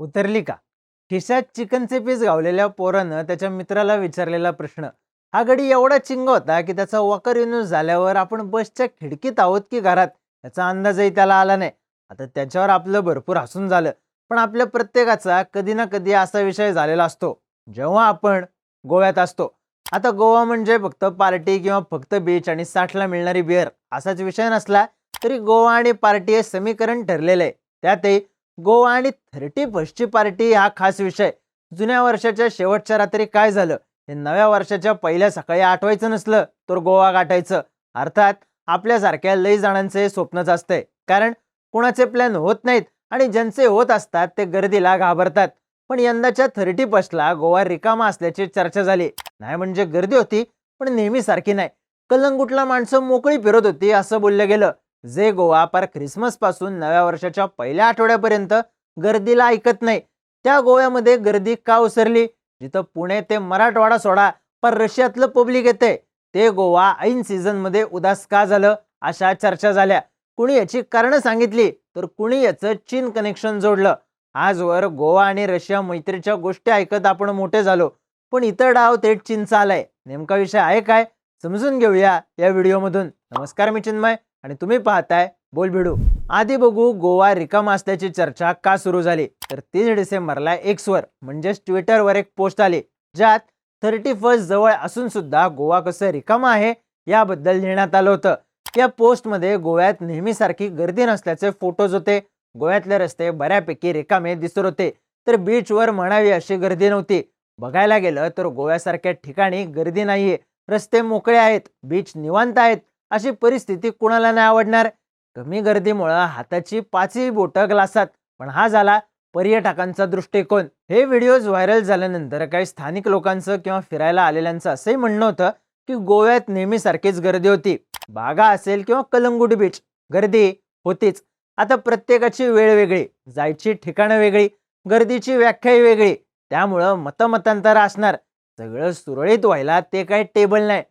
उतरली का? खिशात चिकनचे पीस गावलेल्या पोरानं त्याच्या मित्राला विचारलेला प्रश्न हा गडी एवढा चिंग होता की त्याचा वॉकर युनूस झाल्यावर आपण बसच्या खिडकीत आहोत की घरात? याचा अंदाजही त्याला आला नाही. आता त्याच्यावर आपलं भरपूर हसून झालं पण आपल्या प्रत्येकाचा कधी ना कधी असा विषय झालेला असतो जेव्हा आपण गोव्यात असतो. आता गोवा म्हणजे फक्त पार्टी किंवा फक्त बीच आणि साठला मिळणारी बिअर असाच विषय नसला तरी गोवा आणि पार्टी हे समीकरण ठरलेलं आहे. त्यातही गोवा आणि थर्टी फर्स्टची पार्टी हा खास विषय. जुन्या वर्षाच्या शेवटच्या रात्री काय झालं? हे नव्या वर्षाच्या पहिल्या सकाळी आठवायचं नसलं तर गोवा गाठायचं. अर्थात आपल्यासारख्या लई जणांचे स्वप्नच असतंय कारण कुणाचे प्लॅन होत नाहीत आणि ज्यांचे होत असतात ते गर्दीला घाबरतात. पण यंदाच्या थर्टी फर्स्टला गोवा रिकामा असल्याची चर्चा झाली. नाही म्हणजे गर्दी होती पण नेहमी सारखी नाही. कलंगुटला माणसं मोकळी फिरत होती असं बोललं गेलं. जे गोवा पार ख्रिसमसपासून नव्या वर्षाच्या पहिल्या आठवड्यापर्यंत गर्दीला ऐकत नाही त्या गोव्यामध्ये गर्दी का उसरली जिथं पुणे ते मराठवाडा सोडा पर रशियातलं पब्लिक येते ते गोवा ऐन सीझनमध्ये उदास का झालं? अशा चर्चा झाल्या. कुणी याची कारणं सांगितली? तर कुणी याचं चीन कनेक्शन जोडलं? आजवर गोवा आणि रशिया मैत्रीच्या गोष्टी ऐकत आपण मोठे झालो. पण इतर डाव थेट चीनचा आलाय. नेमका विषय आहे काय? समजून घेऊया या व्हिडिओमधून. नमस्कार मी चिन्मय. आणि तुम्ही पाहताय बोल भिडू. आधी बघू गोवा रिकामा असल्याची चर्चा का सुरू झाली. तर तीस डिसेंबरला एक्सवर म्हणजेच ट्विटरवर एक पोस्ट आली. ज्यात थर्टी फर्स्ट जवळ असून सुद्धा गोवा कसं रिकामा आहे याबद्दल लिहिण्यात आलं होतं. या पोस्टमध्ये गोव्यात नेहमीसारखी गर्दी नसल्याचे फोटोज होते. गोव्यातले रस्ते बऱ्यापैकी रिकामे दिसत होते. तर बीचवर म्हणावी अशी गर्दी नव्हती. बघायला गेलं तर गोव्यासारख्या ठिकाणी गर्दी नाहीये. रस्ते मोकळे आहेत. बीच निवांत आहेत. अशी परिस्थिती कुणाला नाही आवडणार? कमी गर्दीमुळं हाताची पाचही बोटं ग्लासात. पण हा झाला पर्यटकांचा दृष्टिकोन. हे व्हिडिओज व्हायरल झाल्यानंतर काही स्थानिक लोकांचं किंवा फिरायला आलेल्यांचं असंही म्हणणं होतं की गोव्यात नेहमीसारखीच गर्दी होती. बागा असेल किंवा कलंगुट बीच गर्दी होतीच. आता प्रत्येकाची वेळ वेगळी जायची ठिकाणं वेगळी गर्दीची व्याख्याही वेगळी. त्यामुळं मतमतांतर असणार. सगळं सुरळीत व्हायला ते काही टेबल नाही.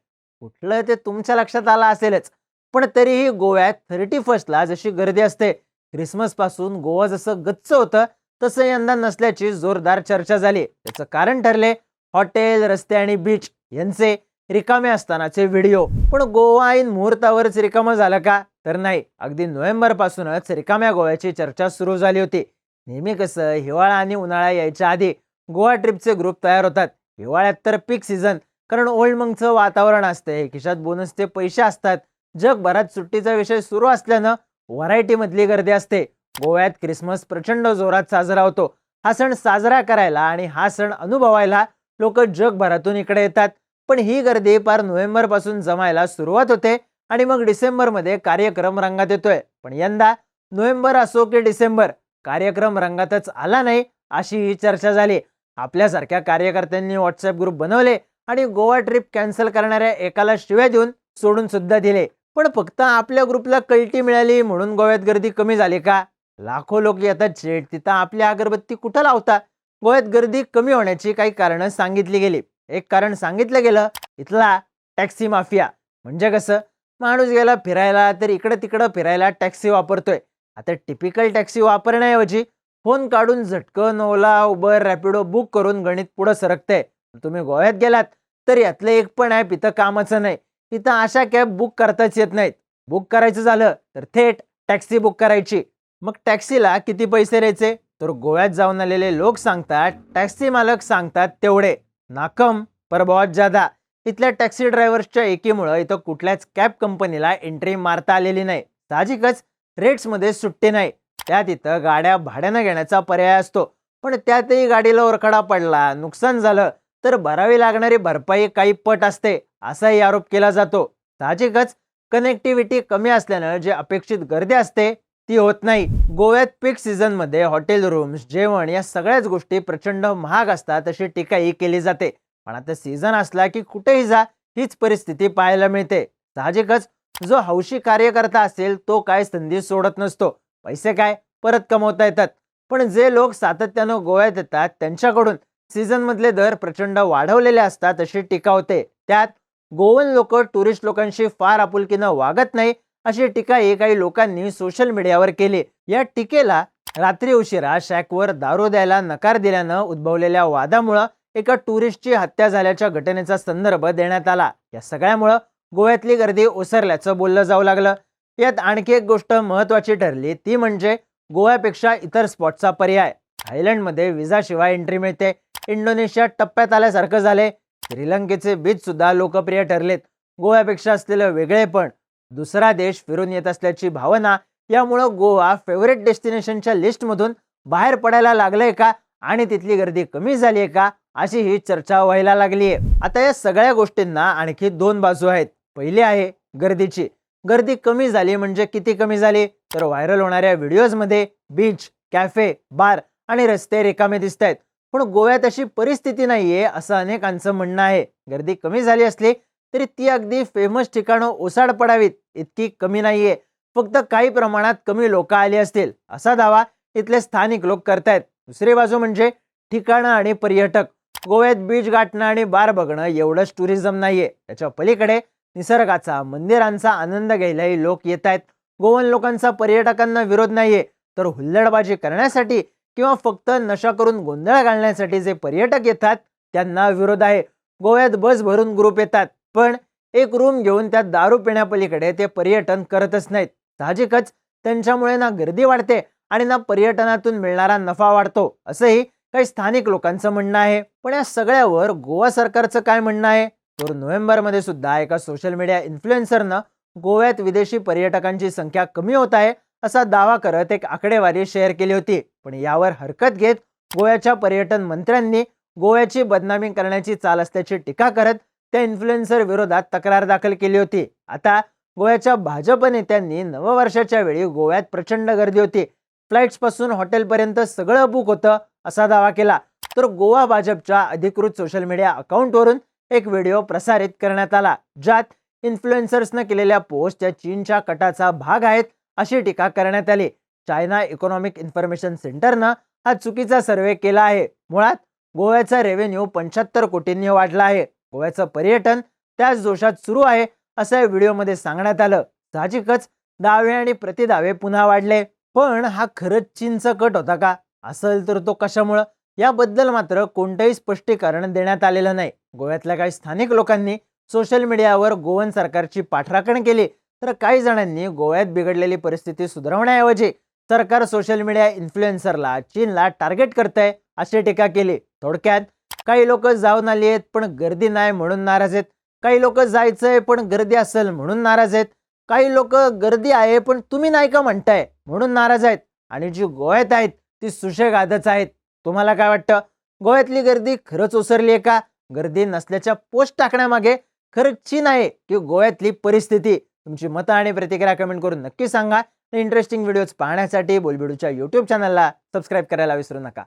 कुठलं ते तुमच्या लक्षात आलं असेलच. पण तरीही गोव्यात थर्टी फर्स्टला जशी गर्दी असते ख्रिसमसपासून गोवा जसं गच्च होतं तसं यंदा नसल्याची जोरदार चर्चा झाली. त्याचं कारण ठरले हॉटेल रस्ते आणि बीच यांचे रिकामे असतानाचे व्हिडिओ. पण गोवा ऐन मुहूर्तावरच रिकामं झालं का? तर नाही. अगदी नोव्हेंबर पासूनच रिकाम्या गोव्याची चर्चा सुरू झाली होती. नेहमी कसं हिवाळा आणि उन्हाळा यायच्या आधी गोवा ट्रिपचे ग्रुप तयार होतात. हिवाळ्यात तर पीक सीझन कारण ओल्ड मंगचं वातावरण असतंय खिशात बोनसचे पैसे असतात. जगभरात सुट्टीचा विषय सुरू असल्यानं व्हरायटी मधली गर्दी असते. गोव्यात क्रिसमस प्रचंड जोरात साजरा होतो. हा सण साजरा करायला आणि हा सण अनुभवायला लोक जगभरातून इकडे येतात. पण ही गर्दी पार नोव्हेंबरपासून जमायला सुरुवात होते आणि मग डिसेंबरमध्ये कार्यक्रम रंगात येतोय. पण यंदा नोव्हेंबर असो की डिसेंबर कार्यक्रम रंगातच आला नाही अशी ही चर्चा झाली. आपल्यासारख्या कार्यकर्त्यांनी व्हॉट्सअप ग्रुप बनवले. आणि गोवा ट्रिप कॅन्सल करणाऱ्या एकाला शिव्या देऊन सोडून सुद्धा दिले. पण फक्त आपल्या ग्रुपला कल्टी मिळाली म्हणून गोव्यात गर्दी कमी झाली का? लाखो लोक येतात चेट तिथं आपली अगरबत्ती कुठं लावता? गोव्यात गर्दी कमी होण्याची काही कारणं सांगितली गेली. एक कारण सांगितलं गेलं इथला टॅक्सी माफिया. म्हणजे कसं? माणूस गेला फिरायला तर इकडं तिकडं फिरायला टॅक्सी वापरतोय. आता टिपिकल टॅक्सी वापरण्याऐवजी फोन काढून झटकन ओला उबर रॅपिडो बुक करून गणित पुढं सरकतंय. तुम्ही गोव्यात गेलात तर यातलं एक पण ॲप इथं कामाचं नाही. इथं अशा कॅब बुक करताच येत नाहीत. बुक करायचं झालं तर थेट टॅक्सी बुक करायची. मग टॅक्सीला किती पैसे द्यायचे? तर गोव्यात जाऊन आलेले लोक सांगतात टॅक्सी मालक सांगतात तेवढे. नाकम पर बहुत जादा. इथल्या टॅक्सी ड्रायव्हर्सच्या एकीमुळं इथं कुठल्याच कॅब कंपनीला एंट्री मारता आलेली नाही. साहजिकच रेट्समध्ये सुट्टी नाही. त्यात इथं गाड्या भाड्यानं घेण्याचा पर्याय असतो. पण त्यातही गाडीला ओरखडा पडला नुकसान झालं तर भरावी लागणारी भरपाई काही पट असते असाही आरोप केला जातो. साहजिकच कनेक्टिव्हिटी कमी असल्यानं जे अपेक्षित गर्दी असते ती होत नाही. गोव्यात पीक सीझनमध्ये हॉटेल रूम्स जेवण या सगळ्याच गोष्टी प्रचंड महाग असतात अशी टीकाही केली जाते. पण आता सीझन असला की कुठेही जा हीच परिस्थिती पाहायला मिळते. साहजिकच जो हौशी कार्यकर्ता असेल तो काय संधी सोडत नसतो. पैसे काय परत कमवता येतात. पण जे लोक सातत्यानं गोव्यात येतात त्यांच्याकडून सीझनमधले दर प्रचंड वाढवलेले असतात अशी टीका होते. त्यात गोवन लोक टुरिस्ट लोकांशी फार आपुलकीनं वागत नाही अशी टीका एकाही लोकांनी सोशल मीडियावर केली. या टीकेला रात्री उशिरा शॅकवर दारू द्यायला नकार दिल्यानं उद्भवलेल्या वादामुळं एका टुरिस्टची हत्या झाल्याच्या घटनेचा संदर्भ देण्यात आला. या सगळ्यामुळं गोव्यातली गर्दी ओसरल्याचं बोललं जाऊ लागलं. यात आणखी एक गोष्ट महत्वाची ठरली ती म्हणजे गोव्यापेक्षा इतर स्पॉटचा पर्याय. थायलंडमध्ये विजाशिवाय एंट्री मिळते. इंडोनेशिया टप्प्यात आल्यासारखं झाले श्रीलंकेचे बीच सुद्धा लोकप्रिय ठरलेत. गोव्यापेक्षा असलेलं वेगळेपण दुसरा देश फिरून येत असल्याची भावना यामुळं गोवा फेवरेट डेस्टिनेशनच्या लिस्टमधून बाहेर पडायला लागलंय का? आणि तिथली गर्दी कमी झाली आहे का? अशी ही चर्चा व्हायला लागली आहे आता या सगळ्या गोष्टींना आणखी दोन बाजू आहेत. पहिली आहे गर्दीची. गर्दी कमी झाली म्हणजे किती कमी झाली? तर व्हायरल होणाऱ्या व्हिडिओजमध्ये बीच कॅफे बार आणि रस्ते रिकामे दिसत आहेत पण गोव्यात अशी परिस्थिती नाहीये असं अनेकांचं म्हणणं आहे. गर्दी कमी झाली असली तरी ती अगदी फेमस ठिकाणं ओसाड पडावीत इतकी कमी नाहीये. फक्त काही प्रमाणात कमी लोक आली असतील असा दावा इथले स्थानिक लोक करतायत. दुसरी बाजू म्हणजे ठिकाणं आणि पर्यटक. गोव्यात बीच गाठणं आणि बार बघणं एवढंच टुरिझम नाहीये. त्याच्या पलीकडे निसर्गाचा मंदिरांचा आनंद घ्यायलाही लोक येत आहेत गोवन लोकांचा पर्यटकांना विरोध नाहीये. तर हुल्लडबाजी करण्यासाठी किंवा फक्त नशा करून गोंधळ घालण्यासाठी जे पर्यटक येतात त्यांना विरोध आहे. गोव्यात बस भरून ग्रुप येतात पण एक रूम घेऊन त्यात दारू पिण्यापलीकडे ते पर्यटन करतच नाहीत. साहजिकच त्यांच्यामुळे ना गर्दी वाढते आणि ना पर्यटनातून मिळणारा नफा वाढतो असंही काही स्थानिक लोकांचं म्हणणं आहे. पण या सगळ्यावर गोवा सरकारचं काय म्हणणं आहे? तर नोव्हेंबरमध्ये सुद्धा एका सोशल मीडिया इन्फ्लुएन्सरनं गोव्यात विदेशी पर्यटकांची संख्या कमी होत आहे. असा दावा करत एक आकडेवारी शेअर केली होती. पण यावर हरकत घेत गोव्याच्या पर्यटन मंत्र्यांनी गोव्याची बदनामी करण्याची चाल असल्याची टीका करत त्या इन्फ्लुएन्सर विरोधात तक्रार दाखल केली होती. आता गोव्याच्या भाजप नेत्यांनी नववर्षाच्या वेळी गोव्यात प्रचंड गर्दी होती. फ्लाईट्सपासून हॉटेलपर्यंत सगळं बुक होतं असा दावा केला. तर गोवा भाजपच्या अधिकृत सोशल मीडिया अकाउंटवरून एक व्हिडिओ प्रसारित करण्यात आला ज्यात इन्फ्लुएन्सर्सनं केलेल्या पोस्ट या चीनच्या कटाचा भाग आहेत. अशी टीका करण्यात आली. चायना इकॉनॉमिक इन्फॉर्मेशन सेंटरनं हा चुकीचा सर्वे केला आहे. मुळात गोव्याचा रेव्हेन्यू पंच्याहत्तर कोटींनी वाढला आहे. गोव्याचं पर्यटन त्याच जोशात सुरू आहे असं या व्हिडिओमध्ये सांगण्यात आलं. साहजिकच दावे आणि प्रतिदावे पुन्हा वाढले. पण हा खरंच चीनचा कट होता का? असेल तर तो कशामुळं? याबद्दल मात्र कोणतंही स्पष्टीकरण देण्यात आलेलं नाही. गोव्यातल्या काही स्थानिक लोकांनी सोशल मीडियावर गोवन सरकारची पाठराखण केली. तर काही जणांनी गोव्यात बिघडलेली परिस्थिती सुधारवण्याऐवजी सरकार सोशल मीडिया इन्फ्लुएन्सरला चीनला टार्गेट करतंय अशी टीका केली. थोडक्यात काही लोक जाऊन आली आहेत पण गर्दी नाही म्हणून नाराज आहेत. काही लोक जायचंय पण गर्दी असेल म्हणून नाराज आहेत. काही लोक गर्दी आहे पण तुम्ही नाही का म्हणताय म्हणून नाराज आहेत. आणि जी गोव्यात आहेत ती सुशेगादच आहेत. तुम्हाला काय वाटतं? गोव्यातली गर्दी खरंच ओसरली आहे का? गर्दी नसल्याच्या पोस्ट टाकण्यामागे खरंच चीन आहे की गोव्यातली परिस्थिती? तुमची मतं आणि प्रतिक्रिया कमेंट करून नक्की सांगा. इंटरेस्टिंग व्हिडिओज पाहण्यासाठी बोलबिडूच्या यूट्यूब चॅनलला सबस्क्राईब करायला विसरू नका.